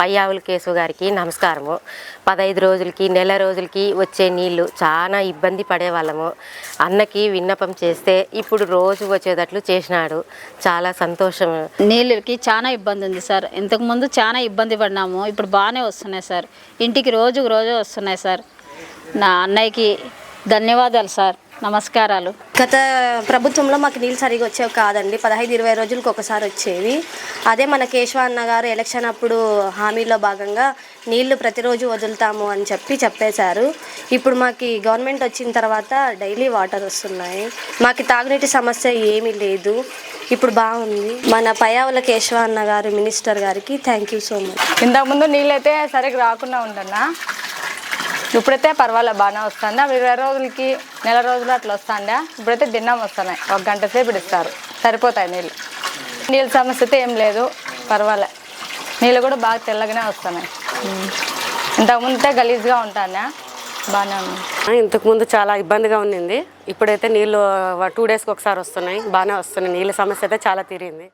Payyavula case గారికి నమస్కారము. పదహైదు రోజులకి నెల రోజులకి వచ్చే నీళ్ళు చాలా ఇబ్బంది పడేవాళ్ళము. అన్నకి విన్నపం చేస్తే ఇప్పుడు రోజు వచ్చేటట్లు చేసినాడు. చాలా సంతోషం. నీళ్ళకి చాలా ఇబ్బంది ఉంది సార్. ఇంతకుముందు చాలా ఇబ్బంది పడినాము. ఇప్పుడు బాగానే వస్తున్నాయి సార్. ఇంటికి రోజుకు రోజు వస్తున్నాయి సార్. నా అన్నయ్యకి ధన్యవాదాలు సార్. నమస్కారాలు. గత ప్రభుత్వంలో మాకు నీళ్ళు సరిగా వచ్చేవి కాదండి. పదహైదు ఇరవై రోజులకు ఒకసారి వచ్చేవి. అదే మన కేశవ అన్న గారు ఎలక్షన్ అప్పుడు హామీలో భాగంగా నీళ్ళు ప్రతిరోజు వదులుతాము అని చెప్పి చెప్పేశారు. ఇప్పుడు మాకు గవర్నమెంట్ వచ్చిన తర్వాత డైలీ వాటర్ వస్తున్నాయి. మాకు తాగునీటి సమస్య ఏమీ లేదు. ఇప్పుడు బాగుంది. మన పయావుల కేశవ అన్న గారు మినిస్టర్ గారికి థ్యాంక్ యూ సో మచ్. ఇంతకుముందు నీళ్ళైతే సరిగ్గా రాకుండా ఉంటున్నా ఇప్పుడైతే పర్వాలేదు బాగానే వస్తుందా? ఇరవై రోజులకి నెల రోజులు అట్లా వస్తుందా? ఇప్పుడైతే దిన్నం వస్తున్నాయి. ఒక గంట సేపు ఇస్తారు సరిపోతాయి నీళ్ళు. నీళ్ళ సమస్య అయితే ఏం లేదు. పర్వాలే. నీళ్ళు కూడా బాగా తెల్లగానే వస్తున్నాయి. ఇంతకుముందు గలీజ్గా ఉంటానా బాగానే ఉంది. ఇంతకుముందు చాలా ఇబ్బందిగా ఉండింది ఇప్పుడైతే నీళ్ళు టూ డేస్కి ఒకసారి వస్తున్నాయి. బాగానే వస్తున్నాయి. నీళ్ళ సమస్య అయితే చాలా తీరింది.